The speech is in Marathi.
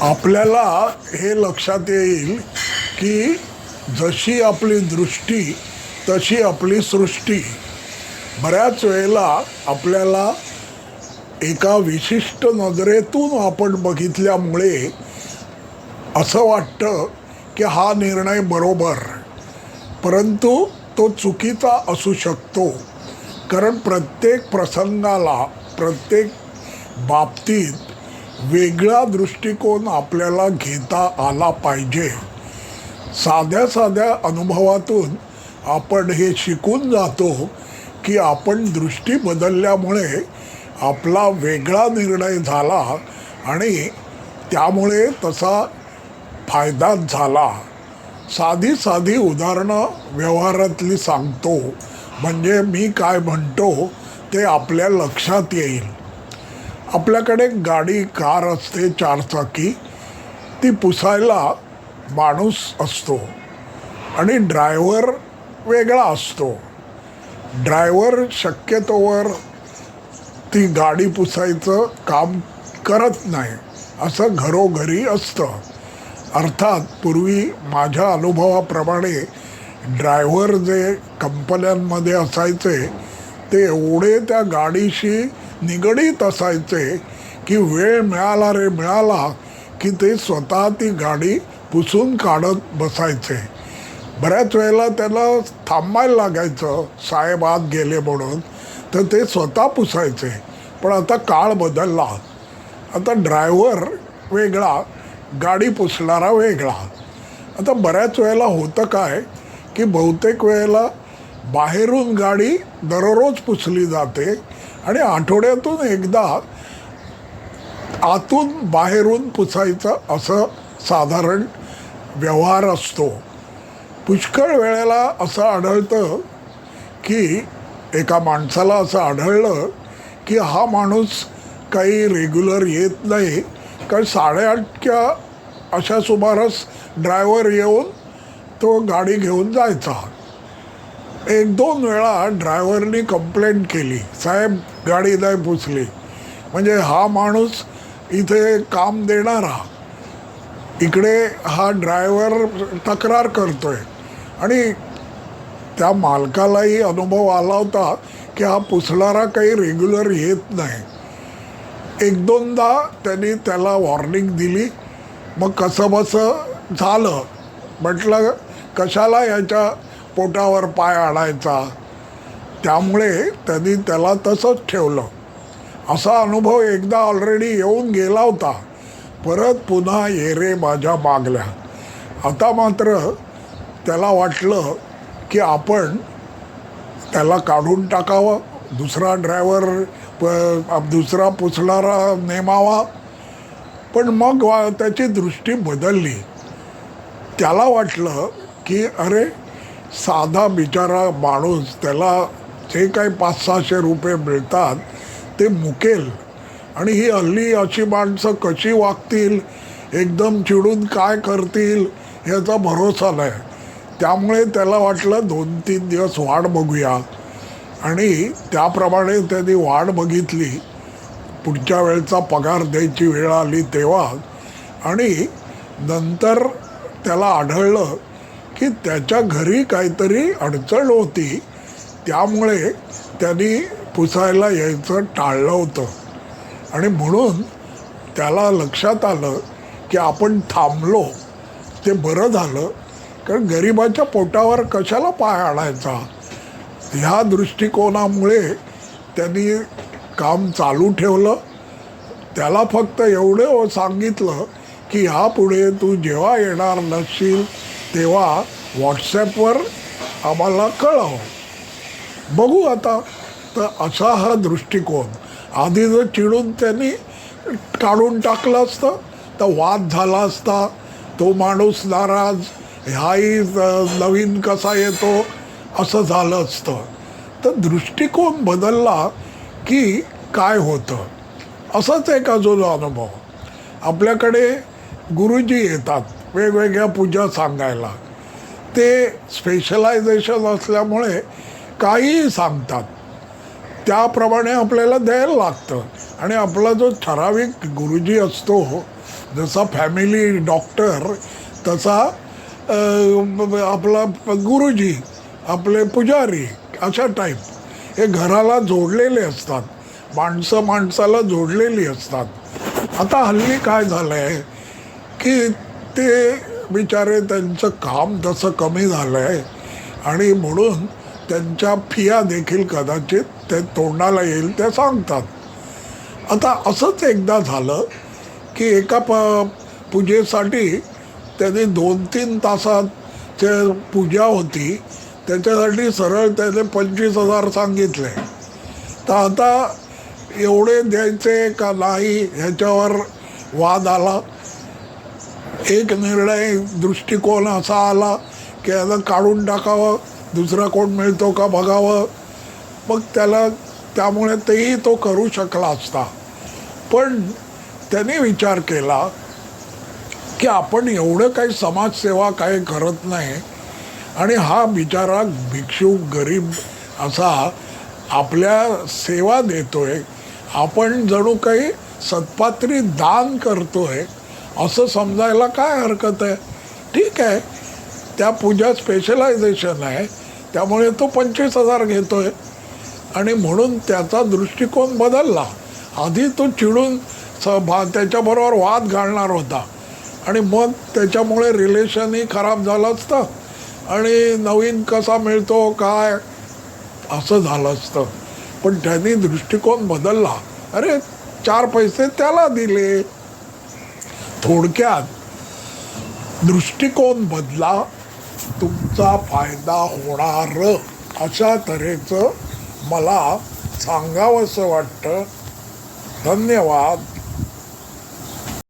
आपल्याला हे लक्षात येईल की जशी आपली दृष्टी तशी आपली सृष्टी. बऱ्याच वेळेला आपल्याला एका विशिष्ट नजरेतून आपण बघितल्यामुळे असं वाटतं की हा निर्णय बरोबर. परंतु तो चुकीचा असू शकतो. कारण प्रत्येक प्रसंगाला प्रत्येक बाबतीत वेगळा दृष्टिकोन आपल्याला घेता आला पाहिजे. साध्या साध्या अनुभवातून आपण हे शिकून जातो की आपण दृष्टी बदलल्यामुळे आपला वेगळा निर्णय झाला आणि त्यामुळे तसा फायदाच झाला. साधी साधी उदाहरणं व्यवहारातली सांगतो. म्हणजे मी काय म्हणतो ते आपल्या लक्षात येईल. आपल्याकडे गाडी कार असते चारचाकी ती पुसायला माणूस असतो आणि ड्रायव्हर वेगळा असतो. ड्रायव्हर शक्यतोवर ती गाडी पुसायचं काम करत नाही असं घरोघरी असतं. अर्थात पूर्वी माझ्या अनुभवाप्रमाणे ड्रायव्हर जे कंपन्यांमध्ये असायचे ते एवढे त्या गाडीशी निगडीत असायचे की वेळ मिळाला रे मिळाला की ते स्वतः ती गाडी पुसून काढत बसायचे. बऱ्याच वेळेला त्याला थांबायला लागायचं साहेब आत गेले म्हणून तर ते स्वतः पुसायचे. पण आता काळ बदलला. आता ड्रायव्हर वेगळा गाडी पुसणारा वेगळा. आता बऱ्याच वेळेला होतं काय की बहुतेक वेळेला बाहेरून गाडी दररोज पुसली जाते आणि आठवड्यातून एकदा आतून बाहेरून पुसायचं असं साधारण व्यवहार असतो. पुष्कळ वेळेला असं आढळतं की एका माणसाला असं आढळलं की हा माणूस काही रेग्युलर येत नाही. कारण साडेआठच्या अशा सुमारास ड्रायव्हर येऊन तो गाडी घेऊन जायचा. एक दोन वेळा ड्रायव्हरनी कंप्लेंट केली. साहेब गाडी नाही पुसली. म्हणजे हा माणूस इथे काम देणारा. इकडे हा ड्रायव्हर तक्रार करतोय. आणि त्या मालकालाही अनुभव आला होता की हा पुसणारा काही रेग्युलर येत नाही. एक दोनदा त्यांनी त्याला वॉर्निंग दिली. मग कसं बसं झालं. म्हटलं कशाला याच्या पोटावर पाय आणायचा. त्यामुळे त्यांनी त्याला तसंच ठेवलं. असा अनुभव एकदा ऑलरेडी येऊन गेला होता. परत पुन्हा येरे माझ्या मागल्या. आता मात्र त्याला वाटलं की आपण त्याला काढून टाकावं. दुसरा ड्रायव्हर प दुसरा पुसणारा नेमावा. पण मग वा त्याची दृष्टी बदलली. त्याला वाटलं की अरे साधा बिचारा माणूस त्याला जे काही पाच सहाशे रुपये मिळतात ते मुकेल. आणि ही हल्ली अशी माणसं कशी वागतील एकदम चिडून काय करतील याचा भरोसा नाही. त्यामुळे त्याला वाटलं दोन तीन दिवस वाट बघूया. आणि त्याप्रमाणे त्यांनी वाट बघितली. पुढच्या वेळचा पगार द्यायची वेळ आली तेव्हा. आणि नंतर त्याला आढळलं की त्याच्या घरी काहीतरी अडचण होती त्यामुळे त्यांनी पुसायला यायचं टाळलं होतं. आणि म्हणून त्याला लक्षात आलं की आपण थांबलो. ते बरं झालं कारण गरिबाच्या पोटावर कशाला पाय आणायचा? ह्या दृष्टिकोनामुळे त्यांनी काम चालू ठेवलं. त्याला फक्त एवढं सांगितलं की ह्यापुढे तू जेव्हा येणार नसशील तेव्हा व्हॉट्सॲपवर आम्हाला कळावं. बघू आता तर असा हा दृष्टिकोन. आधी जर चिडून त्यांनी काढून टाकलं असतं तर वाद झाला असता तो माणूस नाराज ह्याही नवीन कसा येतो? असं झालं असतं. तर दृष्टिकोन बदलला की काय होतं? असाच एक अजून अनुभव. आपल्याकडे गुरुजी येतात. वेगवेगळ्या पूजा सांगायला. ते स्पेशलायझेशन असल्यामुळे काहीही सांगतात. त्याप्रमाणे आपल्याला द्यायला लागतं. आणि आपला जो ठराविक गुरुजी असतो जसा फॅमिली डॉक्टर तसा आपला गुरुजी आपले पुजारी अशा टाईप हे घराला जोडलेले असतात. माणसं माणसाला जोडलेली असतात. आता हल्ली काय झालं आहे की ते बिचारे त्यांचं काम तसं कमी झालं आहे आणि म्हणून त्यांच्या फिया देखील कदाचित ते तोंडाला येईल त्या सांगतात. आता असंच एकदा झालं की एका प पूजेसाठी त्यांनी दोन तीन तासात ते पूजा होती. त्याच्यासाठी सरळ त्याने पंचवीस हजार सांगितले. तर आता एवढे द्यायचे का नाही ह्याच्यावर वाद आला. एक निर्णय दृष्टिकोन असा आला की याला काढून टाकावं दुसरा कोण मिळतो का बघावं. मग त्याला त्यामुळे तेही तो करू शकला असता. पण त्याने विचार केला की आपण एवढं काही समाजसेवा काही करत नाही आणि हा बिचारा भिक्षुक गरीब असा आपल्या सेवा देतोय. आपण जणू काही सत्पात्री दान करतोय. असं समजायला काय हरकत आहे? ठीक आहे. त्या पूजा स्पेशलायझेशन आहे. त्यामुळे तो पंचवीस हजार घेतो आहे आणि म्हणून त्याचा दृष्टिकोन बदलला. आधी तो चिडून स भा त्याच्याबरोबर वाद घालणार होता. आणि मग त्याच्यामुळे रिलेशनही खराब झालं असतं. आणि नवीन कसा मिळतो काय? असं झालं असतं. पण त्यांनी दृष्टिकोन बदलला. अरे चार पैसे त्याला दिले. थोडक्यात दृष्टिकोन बदला तुमचा फायदा होणार अशा तऱ्हेचं मला सांगावंसं वाटतं. धन्यवाद.